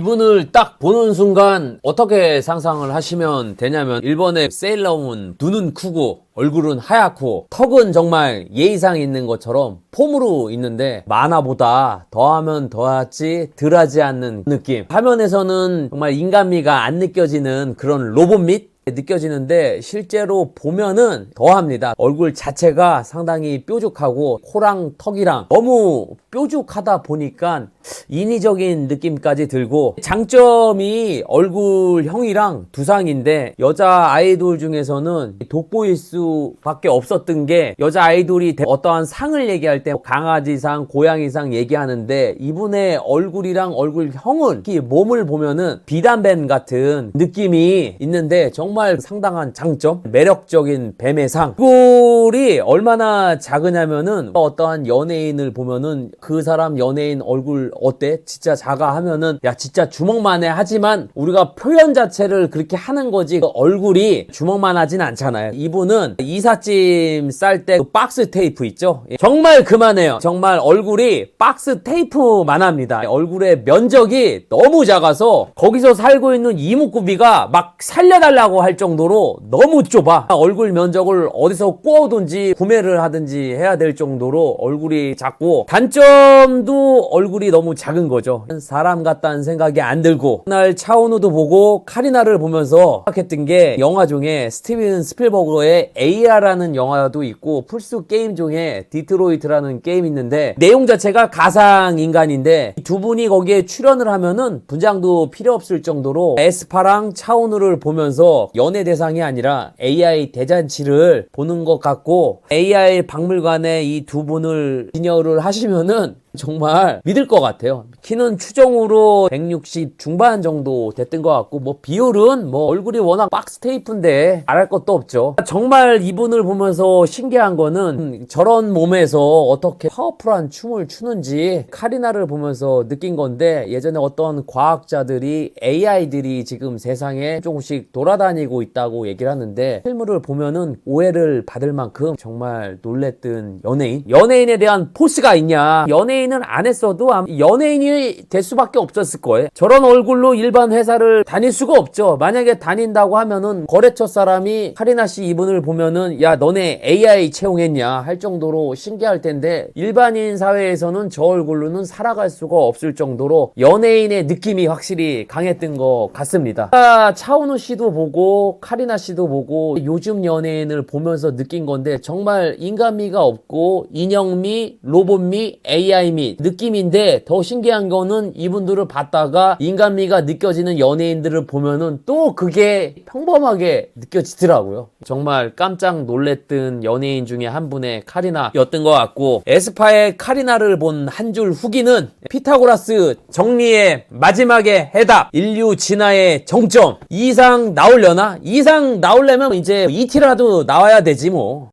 이분을 딱 보는 순간 어떻게 상상을 하시면 되냐면 일본의 세일러문 눈은 크고 얼굴은 하얗고 턱은 정말 예의상 있는 것처럼 폼으로 있는데 만화보다 더하면 더하지 덜하지 않는 느낌 화면에서는 정말 인간미가 안 느껴지는 그런 로봇 및 느껴지는데 실제로 보면은 더합니다. 얼굴 자체가 상당히 뾰족하고 코랑 턱이랑 너무 뾰족하다 보니까 인위적인 느낌까지 들고 장점이 얼굴형이랑 두상인데 여자 아이돌 중에서는 돋보일 수밖에 없었던 게 여자 아이돌이 어떠한 상을 얘기할 때 강아지상, 고양이상 얘기하는데 이분의 얼굴이랑 얼굴형은 특히 몸을 보면은 비단뱀 같은 느낌이 있는데 정말 상당한 장점, 매력적인 뱀의 상. 얼굴이 얼마나 작으냐면은 어떠한 연예인을 보면은 그 사람 연예인 얼굴 어때? 진짜 작아 하면은 야 진짜 주먹만 해 하지만 우리가 표현 자체를 그렇게 하는 거지 그 얼굴이 주먹만 하진 않잖아요. 이분은 이삿짐 쌀 때 그 박스 테이프 있죠? 예, 정말 그만해요. 정말 얼굴이 박스 테이프만 합니다. 얼굴의 면적이 너무 작아서 거기서 살고 있는 이목구비가 막 살려달라고 할 정도로 너무 좁아. 얼굴 면적을 어디서 구워든지 구매를 하든지 해야 될 정도로 얼굴이 작고 단점도 얼굴이 너무 작은 거죠. 사람 같다는 생각이 안 들고 날 차은우도 보고 카리나를 보면서 생각했던 게 영화 중에 스티븐 스필버거의 AR라는 영화도 있고 플스 게임 중에 디트로이트라는 게임 있는데 내용 자체가 가상 인간인데 이두 분이 거기에 출연을 하면은 분장도 필요 없을 정도로 에스파랑 차은우를 보면서 연애 대상이 아니라 AI 대잔치를 보는 것 같고 AI 박물관에 이 두 분을 진열을 하시면은 정말 믿을 것 같아요. 키는 추정으로 160 중반 정도 됐던 것 같고 뭐 비율은 뭐 얼굴이 워낙 박스 테이프인데 말할 것도 없죠. 정말 이분을 보면서 신기한 거는 저런 몸에서 어떻게 파워풀한 춤을 추는지 카리나를 보면서 느낀 건데 예전에 어떤 과학자들이 AI들이 지금 세상에 조금씩 돌아다니고 있다고 얘기를 하는데 실물을 보면은 오해를 받을 만큼 정말 놀랬던 연예인 연예인에 대한 포스가 있냐 연예인 은안 했어도 연예인이 될 수밖에 없었을 거예요. 저런 얼굴로 일반 회사를 다닐 수가 없죠. 만약에 다닌다고 하면은 거래처 사람이 카리나 씨 이분을 보면은 야 너네 AI 채용했냐 할 정도로 신기할 텐데 일반인 사회에서는 저 얼굴로는 살아갈 수가 없을 정도로 연예인의 느낌이 확실히 강했던 것 같습니다. 아, 차은우 씨도 보고 카리나 씨도 보고 요즘 연예인을 보면서 느낀 건데 정말 인간미가 없고 인형미, 로봇미, AI 미 느낌인데 더 신기한 거는 이분들을 봤다가 인간미가 느껴지는 연예인들을 보면은 또 그게 평범하게 느껴지더라고요. 정말 깜짝 놀랬던 연예인 중에 한 분의 카리나였던 것 같고 에스파의 카리나를 본 한 줄 후기는 피타고라스 정리의 마지막에 해답 인류 진화의 정점 이상 나오려나? 이상 나오려면 이제 이티라도 나와야 되지 뭐.